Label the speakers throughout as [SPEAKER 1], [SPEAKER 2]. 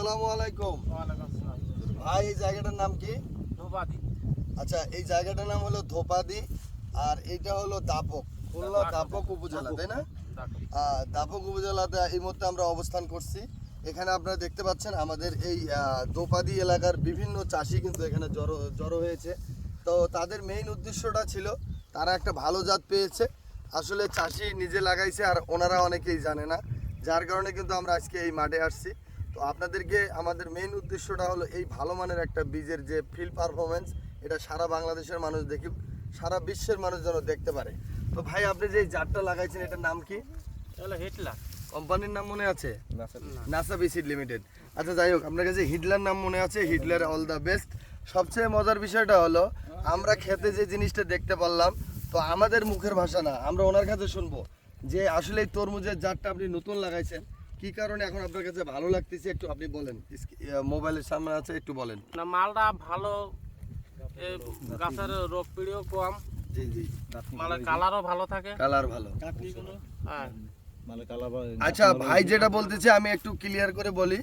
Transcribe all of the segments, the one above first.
[SPEAKER 1] আসসালামু আলাইকুম। ভাই এই জায়গাটার নাম কি? ধোপাদি। আচ্ছা এই জায়গাটার নাম হলো ধোপাদি আর এটা হলো দাপক। খুলনা দাপক। উপজেলা তাই না? দাপক। উপজেলাতে এই মুহূর্তে আমরা অবস্থান করছি। এখানে আপনারা দেখতে পাচ্ছেন আমাদের এই দোপাদি এলাকার বিভিন্ন চাষি কিন্তু এখানে জড়ো জড়ো হয়েছে। তো তাদের মেইন উদ্দেশ্যটা ছিল তারা একটা ভালো জাত পেয়েছে। আসলে চাষি নিজে লাগাইছে আর ওনারা অনেকেই জানে না। যার কারণে কিন্তু আমরা আজকে এই মাঠে আসছি। তো আপনাদেরকে আমাদের মেইন উদ্দেশ্যটা হলো এই ভালো মানের একটা বীজের যে ফিল্ড পারফরমেন্স এটা সারা বাংলাদেশের মানুষ দেখি সারা বিশ্বের মানুষ যেন দেখতে পারে। তো ভাই আপনি যে জাতটা লাগাইছেন এটার নাম কি?
[SPEAKER 2] হিটলার
[SPEAKER 1] কোম্পানির নাম মনে আছে? নাসা বিসিড লিমিটেড আচ্ছা যাই হোক আপনার কাছে হিটলার নাম মনে আছে? হিটলার অল দ্য বেস্ট সবচেয়ে মজার বিষয়টা হলো আমরা খেতে যে জিনিসটা দেখতে পারলাম তো আমাদের মুখের ভাষা না আমরা ওনার কাছে শুনব যে আসলে এই তরমুজের জাতটা আপনি নতুন লাগাইছেন। কি কারণে এখন আপনার কাছে ভালো লাগতেছে একটু আপনি বলেন। মোবাইলের সামনে আছে একটু বলেন।
[SPEAKER 2] না মালটা ভালো গাছের রোগ পিড়িও কম।
[SPEAKER 1] জি জি।
[SPEAKER 2] মালের কালারও ভালো থাকে।
[SPEAKER 1] কালার ভালো।
[SPEAKER 2] হ্যাঁ।
[SPEAKER 1] আচ্ছা ভাই যেটা বলতেছে আমি একটু ক্লিয়ার করে বলি।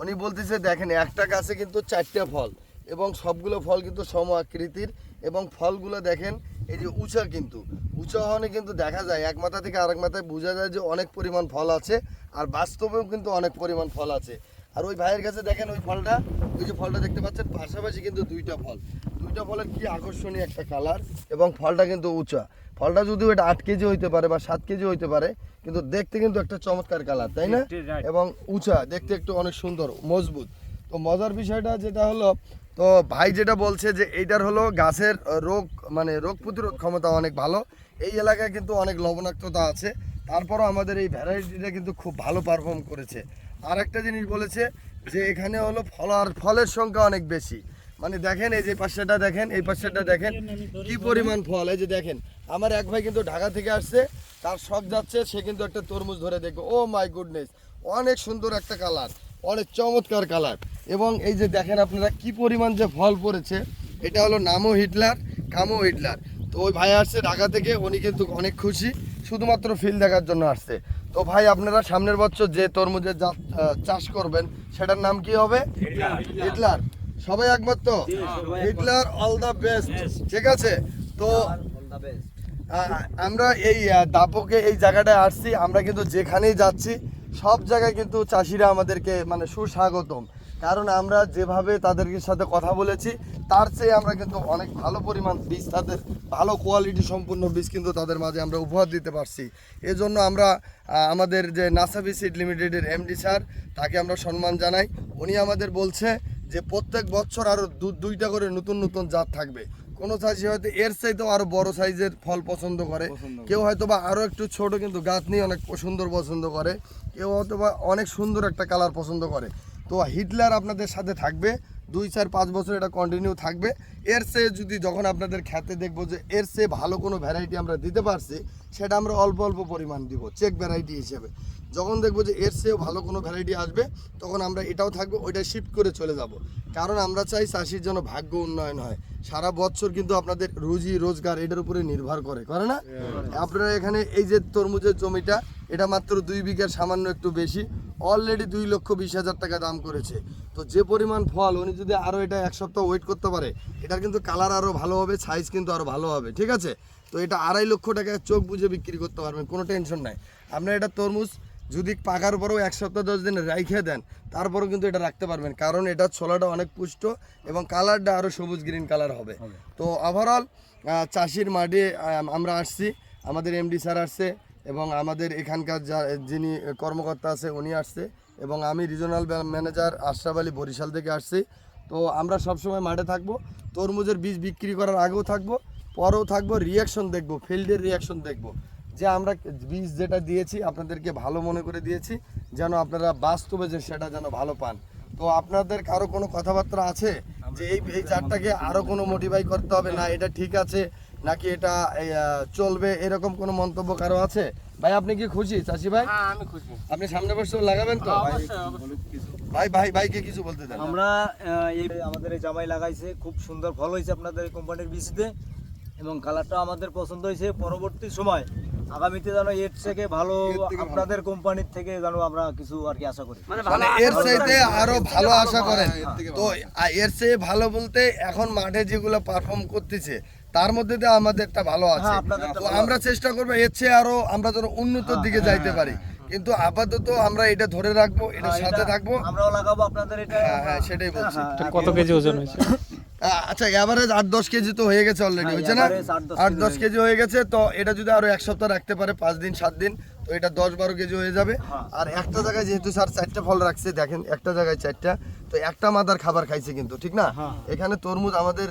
[SPEAKER 1] উনি বলতেছে দেখেন একটা গাছে কিন্তু চারটা ফল এবং সবগুলো ফল কিন্তু সম আকৃতির এবং ফলগুলো দেখেন এই যে উঁচা কিন্তু। উঁচা হওয়ানে কিন্তু দেখা যায় এক মাথা থেকে আরেক মাথায় বোঝা যায় যে অনেক পরিমাণ ফল আছে আর বাস্তবেও কিন্তু অনেক পরিমাণ ফল আছে। আর ওই ভাইয়ের কাছে দেখেন ওই ফলটা ওই যে ফলটা দেখতে পাচ্ছেন পাশাপাশি কিন্তু দুইটা ফল। দুইটা ফলের কি আকর্ষণীয় একটা কালার এবং ফলটা কিন্তু উঁচা ফলটা যদিও এটা আট কেজি হইতে পারে বা সাত কেজি হইতে পারে কিন্তু দেখতে কিন্তু একটা চমৎকার কালার তাই না? এবং উঁচা দেখতে একটু অনেক সুন্দর মজবুত। তো মজার বিষয়টা যেটা হলো, তো ভাই যেটা বলছে যে এইটার হলো গাছের রোগ মানে রোগ প্রতিরোধ ক্ষমতা অনেক ভালো। এই এলাকায় কিন্তু অনেক লবণাক্ততা আছে। তারপরও আমাদের এই ভ্যারাইটিটা কিন্তু খুব ভালো পারফর্ম করেছে। আর একটা জিনিস বলেছে যে এখানে হলো ফল আর ফলের সংখ্যা অনেক বেশি। মানে দেখেন এই যে পাশেটা দেখেন, এই পাশেটা দেখেন, কি পরিমাণ ফল। এই যে দেখেন, আমার এক ভাই কিন্তু ঢাকা থেকে আসছে, তার শখ যাচ্ছে, সে কিন্তু একটা তরমুজ ধরে দেখবে। ও মাই গুডনেস অনেক সুন্দর একটা কালার অনেক চমৎকার কালার এবং এই যে দেখেন আপনারা কি পরিমাণ যে ফল পড়েছে এটা হলো নামও হিটলার কামও হিটলার। তো ওই ভাই আসছে ঢাকা থেকে উনি কিন্তু অনেক খুশি শুধুমাত্র ফিল দেখার জন্য আসছে। তো ভাই আপনারা সামনের বছর যে তরমুজের চাষ করবেন সেটার নাম কি হবে? হিটলার। সবাই একমত তো? হিটলার অল দ্য বেস্ট ঠিক আছে? তো আমরা এই দাপকে এই জায়গাটায় আসছি। আমরা কিন্তু যেখানেই যাচ্ছি সব জায়গায় কিন্তু চাষিরা আমাদেরকে মানে সুস্বাগতম। কারণ আমরা যেভাবে তাদেরকে সাথে কথা বলেছি তার চেয়ে আমরা কিন্তু অনেক ভালো পরিমাণ বীজ তাদের ভালো কোয়ালিটি সম্পূর্ণ বীজ কিন্তু তাদের মাঝে আমরা উপহার দিতে পারছি। এজন্য আমরা আমাদের যে নাসাবি সিড লিমিটেডের এমডি স্যার তাকে আমরা সম্মান জানাই। উনি আমাদের বলছে যে প্রত্যেক বছর আরও দু দুইটা করে নতুন নতুন জাত থাকবে। কোনো চাষি হয়তো এর চাইতেও আরও বড় সাইজের ফল পছন্দ করে। কেউ হয়তো বা আরও একটু ছোট কিন্তু গাছ নিয়ে অনেক সুন্দর পছন্দ করে। কেউ হয়তো বা অনেক সুন্দর একটা কালার পছন্দ করে। তো হিটলার আপনাদের সাথে থাকবে। দুই, চার, পাঁচ বছর এটা কন্টিনিউ থাকবে। এর চেয়ে যদি যখন আপনাদের খেতে দেখব যে এর চেয়ে ভালো কোনো ভ্যারাইটি আমরা দিতে পারছি, সেটা আমরা অল্প অল্প পরিমাণ দিব। চেক ভ্যারাইটি হিসেবে। যখন দেখব যে এর চেয়েও ভালো কোনো ভ্যারাইটি আসবে তখন আমরা এটাও থাকবে ওইটা শিফট করে চলে যাব। কারণ আমরা চাই চাষির জন্য ভাগ্য উন্নয়ন হয়। সারা বছর কিন্তু আপনাদের রুজি রোজগার এটার উপরে নির্ভর করে করে না? আপনারা এখানে এই যে তরমুজের জমিটা এটা মাত্র দুই বিঘার সামান্য একটু বেশি অলরেডি দুই লক্ষ বিশ হাজার টাকা দাম করেছে। তো যে পরিমাণ ফল উনি যদি আরও এটা এক সপ্তাহ ওয়েট করতে পারে এটার কিন্তু কালার আরও ভালো হবে সাইজ কিন্তু আরও ভালো হবে ঠিক আছে? তো এটা আড়াই লক্ষ টাকায় চোখ বুঝে বিক্রি করতে পারবেন কোনো টেনশন নাই। আপনার এটা তরমুজ যদি পাকার পরেও এক সপ্তাহ দশ দিন রাইখে দেন তারপরেও কিন্তু এটা রাখতে পারবেন কারণ এটা ছোলাটা অনেক পুষ্ট এবং কালারটা আরও সবুজ গ্রিন কালার হবে। তো ওভারঅল চাষির মাঠে আমরা আসছি আমাদের এমডি স্যার আসছে এবং আমাদের এখানকার যা যিনি কর্মকর্তা আছে উনি আসছে এবং আমি রিজনাল ম্যানেজার আশরাফ আলী বরিশাল থেকে আসছি। তো আমরা সবসময় মাঠে থাকব তরমুজের বীজ বিক্রি করার আগেও থাকব পরেও থাকব রিয়াকশন দেখব ফিল্ডের রিয়াকশন দেখব। যে আমরা বীজ যেটা দিয়েছি আপনাদেরকে ভালো মনে করে দিয়েছি যেন আপনারা বাস্তবে যে সেটা যেন ভালো পান। তো আপনাদের কারও কোনো কথাবার্তা আছে? যে এই এই চারটাকে আরও কোনো মোটিভাই করতে হবে? না এটা ঠিক আছে নাকি এটা চলবে? এরকম কোনো মন্তব্য কারও আছে? ভাই আপনি কি খুশি? চাষি ভাই?
[SPEAKER 2] হ্যাঁ আমি খুশি।
[SPEAKER 1] আপনি সামনে বছর লাগাবেন তো? ভাই
[SPEAKER 2] অবশ্যই।
[SPEAKER 1] ভাই ভাই ভাইকে কিছু বলতে দেন।
[SPEAKER 3] আমরা এই আমাদের এই জামাই লাগাইছে খুব সুন্দর ফল হয়েছে আপনাদের এই কোম্পানির বীজতে। এবং কালারটা আমাদের পছন্দ হয়েছে। পরবর্তী সময় আগামীতে যেন এর থেকে ভালো আপনাদের কোম্পানির থেকে যেন আমরা কিছু আর কি আশা করি।
[SPEAKER 2] মানে
[SPEAKER 1] মানে
[SPEAKER 2] ভালো
[SPEAKER 1] এর চাইতে
[SPEAKER 2] আরও
[SPEAKER 1] ভালো আশা করেন। তো এর চেয়ে ভালো বলতে এখন মাঠে যেগুলো পারফর্ম করতেছে তার মধ্যে দিয়ে আমাদেরটা ভালো আছে।
[SPEAKER 3] হ্যাঁ,
[SPEAKER 1] তো আমরা চেষ্টা করব এর চেয়ে আরও আমরা যেন উন্নতর দিকে যাইতে পারি। কিন্তু আপাতত আমরা এটা ধরে রাখব
[SPEAKER 3] হ্যাঁ,
[SPEAKER 1] সাথে
[SPEAKER 3] এটা
[SPEAKER 1] থাকব।
[SPEAKER 3] আমরাও লাগাবো আপনাদের এটা।
[SPEAKER 1] হ্যাঁ, হ্যাঁ, সেটাই বলছি।
[SPEAKER 3] হ্যাঁ,
[SPEAKER 4] কত কেজি ওজন হয়েছে?
[SPEAKER 1] আচ্ছা এভারেজ আট দশ কেজি তো হয়ে গেছে অলরেডি
[SPEAKER 3] হ্যাঁ,
[SPEAKER 1] হয়েছে না?
[SPEAKER 3] আট দশ কেজি হয়ে
[SPEAKER 1] গেছে তো এটা যদি আরও এক সপ্তাহ রাখতে পারে পাঁচ দিন সাত দিন তো এটা দশ বারো কেজি হয়ে যাবে।
[SPEAKER 3] হ্যাঁ।
[SPEAKER 1] আর একটা জায়গায় যেহেতু স্যার চারটা ফল রাখছে দেখেন একটা জায়গায় চারটা তো একটা মাদার খাবার খাইছে কিন্তু ঠিক না?
[SPEAKER 3] হ্যাঁ।
[SPEAKER 1] এখানে তরমুজ আমাদের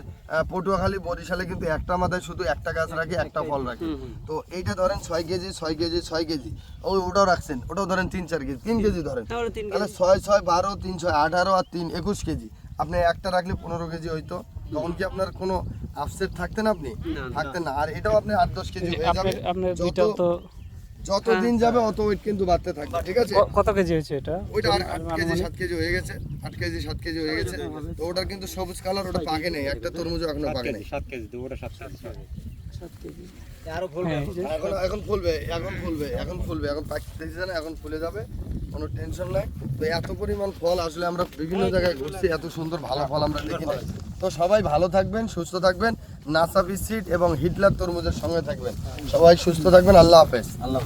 [SPEAKER 1] পটুয়াখালী বরিশালে কিন্তু একটা মাদায় শুধু একটা গাছ রাখে একটা ফল রাখে। তো এইটা ধরেন ছয় কেজি ছয় কেজি ছয় কেজি ওই ওটাও রাখছেন ওটাও ধরেন তিন চার কেজি তিন কেজি ধরেন।
[SPEAKER 2] তাহলে
[SPEAKER 1] ছয় ছয় বারো তিন ছয় আঠারো আর তিন একুশ কেজি। আপনি একটা রাখলে পনেরো কেজি হইতো তখন কি আপনার কোনো আপসেট থাকতেন আপনি। থাকতেন না। আর এটাও আপনি আট দশ কেজি হয়ে যাবে। যত যত দিন যাবে অত ওয়েট কিন্তু বাড়তে থাকবে ঠিক আছে?
[SPEAKER 4] কত কেজি হয়েছে এটা?
[SPEAKER 1] ওইটা আর আট কেজি সাত কেজি হয়ে গেছে আট কেজি সাত কেজি হয়ে গেছে। তো ওটার কিন্তু সবুজ কালার ওটা পাকে নেই। একটা তরমুজ এখনও পাকে নেই।
[SPEAKER 3] আরও ফুল
[SPEAKER 4] হ্যাঁ, এই যে
[SPEAKER 1] এখন এখন ফুলবে এখন ফুলবে এখন ফুলবে এখন পাকতেছে এখন ফুলে যাবে কোনো টেনশন নাই। তো এত পরিমাণ ফল আসলে আমরা বিভিন্ন জায়গায় ঘুরছি এত সুন্দর ভালো ফল আমরা দেখি নাই। তো সবাই ভালো থাকবেন সুস্থ থাকবেন নাসাফি সিট এবং হিটলার তরমুজের সঙ্গে থাকবেন। সবাই সুস্থ থাকবেন আল্লাহ হাফেজ।
[SPEAKER 3] আল্লাহ